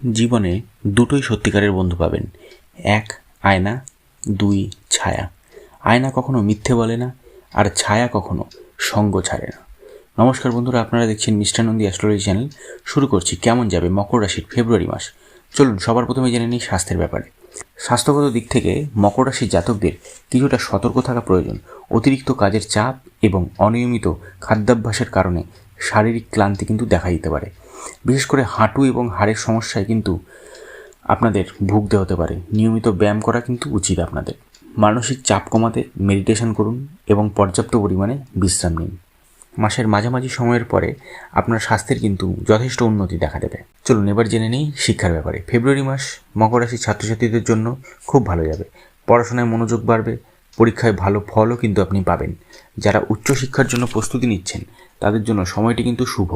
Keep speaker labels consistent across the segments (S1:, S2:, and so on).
S1: জীবনে দুটোই সত্যিকারের বন্ধু পাবেন। এক, আয়না, দুই, ছায়া। আয়না কখনো মিথ্যে বলে না, আর ছায়া কখনো সঙ্গ ছাড়ে না। নমস্কার বন্ধুরা, আপনারা দেখছেন মিষ্টানন্দী অ্যাস্ট্রোলজি চ্যানেল। শুরু করছি কেমন যাবে মকর রাশির ফেব্রুয়ারি মাস? চলুন, সবার প্রথমে জেনে নিই স্বাস্থ্যের ব্যাপারে। স্বাস্থ্যগত দিক থেকে মকর রাশির জাতকদের কিছুটা সতর্ক থাকা প্রয়োজন। অতিরিক্ত কাজের চাপ এবং অনিয়মিত খাদ্যাভ্যাসের কারণে শারীরিক ক্লান্তি কিন্তু দেখা দিতে পারে। বিশেষ করে হাঁটু এবং হাড়ের সমস্যায় কিন্তু আপনাদের ভুগতে হতে পারে। নিয়মিত ব্যায়াম করা কিন্তু উচিত আপনাদের। মানসিক চাপ কমাতে মেডিটেশন করুন এবং পর্যাপ্ত পরিমাণে বিশ্রাম নিন। মাসের মাঝামাঝি সময়ের পরে আপনার স্বাস্থ্যের কিন্তু যথেষ্ট উন্নতি দেখা দেবে। চলুন এবার জেনে নিই শিক্ষার ব্যাপারে। ফেব্রুয়ারি মাস মকর রাশির ছাত্রছাত্রীদের জন্য খুব ভালো যাবে। পড়াশোনায় মনোযোগ বাড়বে পরীক্ষায় ভালো ফলও কিন্তু আপনি পাবেন। যারা উচ্চশিক্ষার জন্য প্রস্তুতি নিচ্ছেন, তাদের জন্য সময়টি কিন্তু শুভ।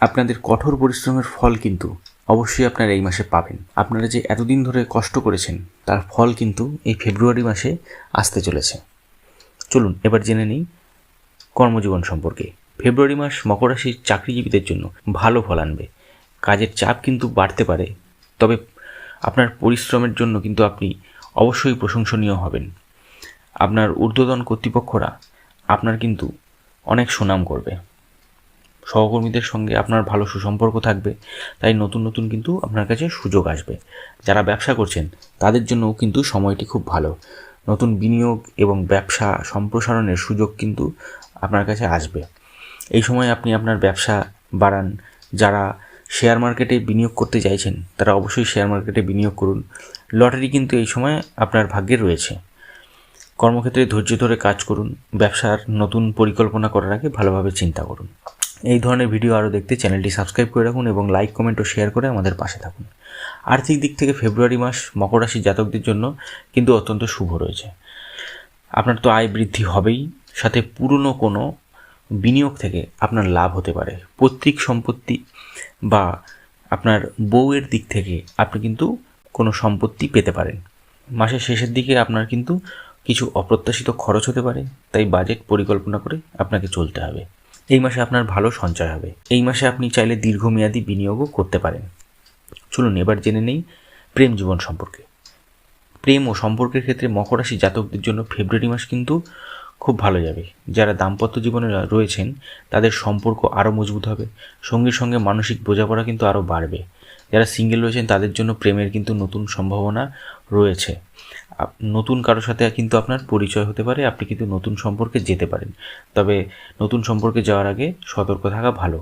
S1: আপনাদের কঠোর পরিশ্রমের ফল কিন্তু অবশ্যই আপনারা এই মাসে পাবেন। আপনারা যে এতদিন ধরে কষ্ট করেছেন, তার ফল কিন্তু এই ফেব্রুয়ারি মাসে আসতে চলেছে। চলুন, এবার জেনে নিই কর্মজীবন সম্পর্কে। ফেব্রুয়ারি মাস মকর রাশির চাকরিজীবীদের জন্য ভালো ফল আনবে। কাজের চাপ কিন্তু বাড়তে পারে, তবে আপনার পরিশ্রমের জন্য কিন্তু আপনি অবশ্যই প্রশংসনীয় হবেন। আপনার ঊর্ধ্বতন কর্তৃপক্ষরা আপনার কিন্তু অনেক সুনাম করবে। সহকর্মীদের সঙ্গে আপনার ভালো সুসম্পর্ক থাকবে, তাই নতুন নতুন কিন্তু আপনার কাছে সুযোগ আসবে। যারা ব্যবসা করছেন, তাদের জন্যও কিন্তু সময়টি খুব ভালো। নতুন বিনিয়োগ এবং ব্যবসা সম্প্রসারণের সুযোগ কিন্তু আপনার কাছে আসবে। এই সময় আপনি আপনার ব্যবসা বাড়ান। যারা শেয়ার মার্কেটে বিনিয়োগ করতে চাইছেন, তারা অবশ্যই শেয়ার মার্কেটে বিনিয়োগ করুন। লটারি কিন্তু এই সময় আপনার ভাগ্যে রয়েছে। কর্মক্ষেত্রে ধৈর্য ধরে কাজ করুন, ব্যবসার নতুন পরিকল্পনা করার আগে ভালোভাবে চিন্তা করুন। এই ধরনের ভিডিও আরও দেখতে চ্যানেলটি সাবস্ক্রাইব করে রাখুন এবং লাইক, কমেন্ট ও শেয়ার করে আমাদের পাশে থাকুন। আর্থিক দিক থেকে ফেব্রুয়ারি মাস মকর রাশির জাতকদের জন্য কিন্তু অত্যন্ত শুভ রয়েছে। আপনার তো আয় বৃদ্ধি হবেই, সাথে পুরনো কোনো বিনিয়োগ থেকে আপনার লাভ হতে পারে। পৈতৃক সম্পত্তি বা আপনার বউয়ের দিক থেকে আপনি কিন্তু কোনো সম্পত্তি পেতে পারেন। মাসের শেষের দিকে আপনার কিন্তু কিছু অপ্রত্যাশিত খরচ হতে পারে, তাই বাজেট পরিকল্পনা করে আপনাকে চলতে হবে। এই মাসে আপনার ভালো সঞ্চয় হবে। এই মাসে আপনি চাইলে দীর্ঘমেয়াদী বিনিয়োগও করতে পারেন। চলুন এবার জেনে নেই প্রেম জীবন সম্পর্কে। প্রেম ও সম্পর্কের ক্ষেত্রে মকর রাশি জাতকদের জন্য ফেব্রুয়ারি মাস কিন্তু খুব ভালো যাবে। যারা দাম্পত্য জীবনে রয়েছেন, তাদের সম্পর্ক আরও মজবুত হবে। সঙ্গে সঙ্গে মানসিক বোঝাপড়া কিন্তু আরও বাড়বে। যারা সিঙ্গেল রয়েছেন, তাদের জন্য প্রেমের কিন্তু নতুন সম্ভাবনা রয়েছে। নতুন কারোর সাথে কিন্তু আপনার পরিচয় হতে পারে, আপনি কিন্তু নতুন সম্পর্কে যেতে পারেন। তবে নতুন সম্পর্কে যাওয়ার আগে সতর্ক থাকা ভালো।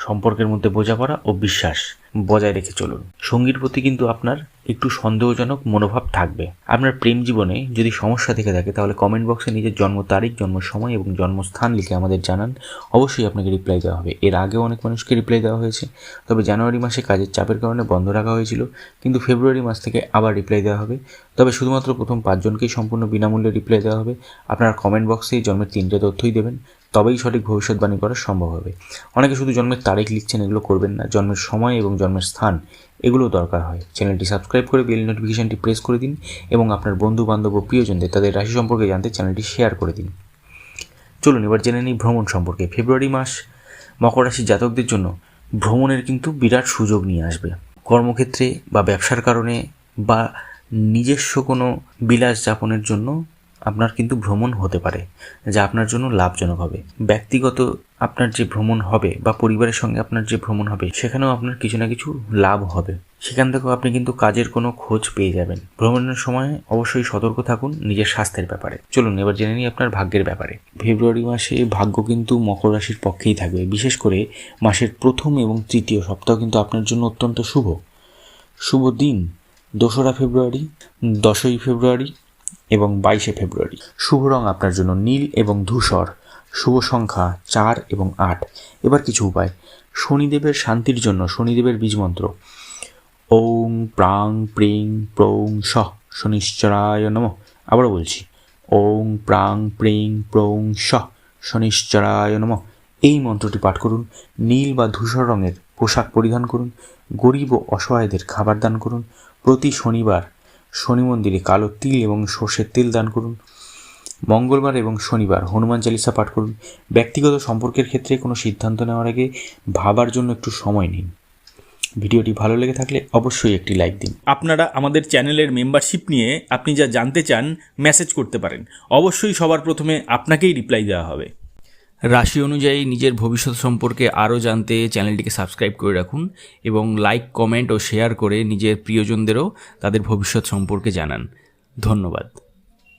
S1: সম্পর্কের মধ্যে বোঝাপড়া ও বিশ্বাস বজায় রেখে চলুন। সঙ্গীর প্রতি কিন্তু আপনার একটু সন্দেহজনক মনোভাব থাকবে। আপনার প্রেম জীবনে যদি সমস্যা থেকে থাকে, তাহলে কমেন্ট বক্সে নিজের জন্ম তারিখ, জন্ম সময় এবং জন্মস্থান লিখে আমাদের জানান। অবশ্যই আপনাকে রিপ্লাই দেওয়া হবে। এর আগেও অনেক মানুষকে রিপ্লাই দেওয়া হয়েছে। তবে জানুয়ারি মাসে কাজের চাপের কারণে বন্ধ রাখা হয়েছিল, কিন্তু ফেব্রুয়ারি মাস থেকে আবার রিপ্লাই দেওয়া হবে। তবে শুধুমাত্র প্রথম পাঁচজনকেই সম্পূর্ণ বিনামূল্যে রিপ্লাই দেওয়া হবে। আপনার কমেন্ট বক্সেই জন্মের তিনটে তথ্যই দেবেন। তবেই সঠিক ভবিষ্যৎবাণী করা সম্ভব হবে। অনেকে শুধু জন্মের তারিখ লিখছেন, এগুলো করবেন না। জন্মের সময় এবং জন্মের স্থান এগুলো দরকার হয়। চ্যানেলটি সাবস্ক্রাইব করে বেল নোটিফিকেশানটি প্রেস করে দিন এবং আপনার বন্ধু বান্ধব ও প্রিয়জনদের তাদের রাশি সম্পর্কে জানতে চ্যানেলটি শেয়ার করে দিন। চলুন, এবার জেনে নিই ভ্রমণ সম্পর্কে। ফেব্রুয়ারি মাস, মকর রাশির জাতকদের জন্য ভ্রমণের কিন্তু বিরাট সুযোগ নিয়ে আসবে। কর্মক্ষেত্রে বা ব্যবসার কারণে বা নিজস্ব কোনো বিলাস যাপনের জন্য আপনার কিন্তু ভ্রমণ হতে পারে, যা আপনার জন্য লাভজনক হবে। ব্যক্তিগত আপনার যে ভ্রমণ হবে বা পরিবারের সঙ্গে আপনার যে ভ্রমণ হবে, সেখানেও আপনার কিছু না কিছু লাভ হবে। সেখান থেকেও আপনি কিন্তু কাজের কোনো খোঁজ পেয়ে যাবেন। ভ্রমণের সময় অবশ্যই সতর্ক থাকুন নিজের স্বাস্থ্যের ব্যাপারে। চলুন, এবার জেনে নিই আপনার ভাগ্যের ব্যাপারে। ফেব্রুয়ারি মাসে ভাগ্য কিন্তু মকর রাশির পক্ষেই থাকবে। বিশেষ করে মাসের প্রথম এবং তৃতীয় সপ্তাহ কিন্তু আপনার জন্য অত্যন্ত শুভ। শুভ দিন, দোসরা ফেব্রুয়ারি, দশই ফেব্রুয়ারি এবং বাইশে ফেব্রুয়ারি। শুভ রং আপনার জন্য নীল এবং ধূসর। শুভ সংখ্যা চার এবং আট। এবার কিছু উপায়। শনিদেবের শান্তির জন্য শনিদেবের বীজমন্ত্র। ওং প্রাং প্রিং প্রং স শনিশ্চরায় নম। আবারও বলছি। ওং প্রাং প্রিং প্রং স শনিশ্চরায় নম। এই মন্ত্রটি পাঠ করুন। নীল বা ধূসর রঙের পোশাক পরিধান করুন। গরিব ও অসহায়দের খাবার দান করুন। প্রতি শনিবার শনি মন্দিরে কালো তিল এবং সর্ষের তেল দান করুন। মঙ্গলবার এবং শনিবার হনুমান চালিসা পাঠ করুন। ব্যক্তিগত সম্পর্কের ক্ষেত্রে কোনো সিদ্ধান্ত নেওয়ার আগে ভাবার জন্য একটু সময় নিন। ভিডিওটি ভালো লেগে থাকলে অবশ্যই একটি লাইক দিন।
S2: আপনারা আমাদের চ্যানেলের মেম্বারশিপ নিয়ে আপনি যা জানতে চান মেসেজ করতে পারেন। অবশ্যই সবার প্রথমে আপনাকেই রিপ্লাই দেওয়া হবে। রাশি অনুযায়ী নিজের ভবিষ্যৎ সম্পর্কে আরও জানতে চ্যানেলটিকে সাবস্ক্রাইব করে রাখুন এবং লাইক, কমেন্ট ও শেয়ার করে নিজের প্রিয়জনদেরও তাদের ভবিষ্যৎ সম্পর্কে জানান। ধন্যবাদ।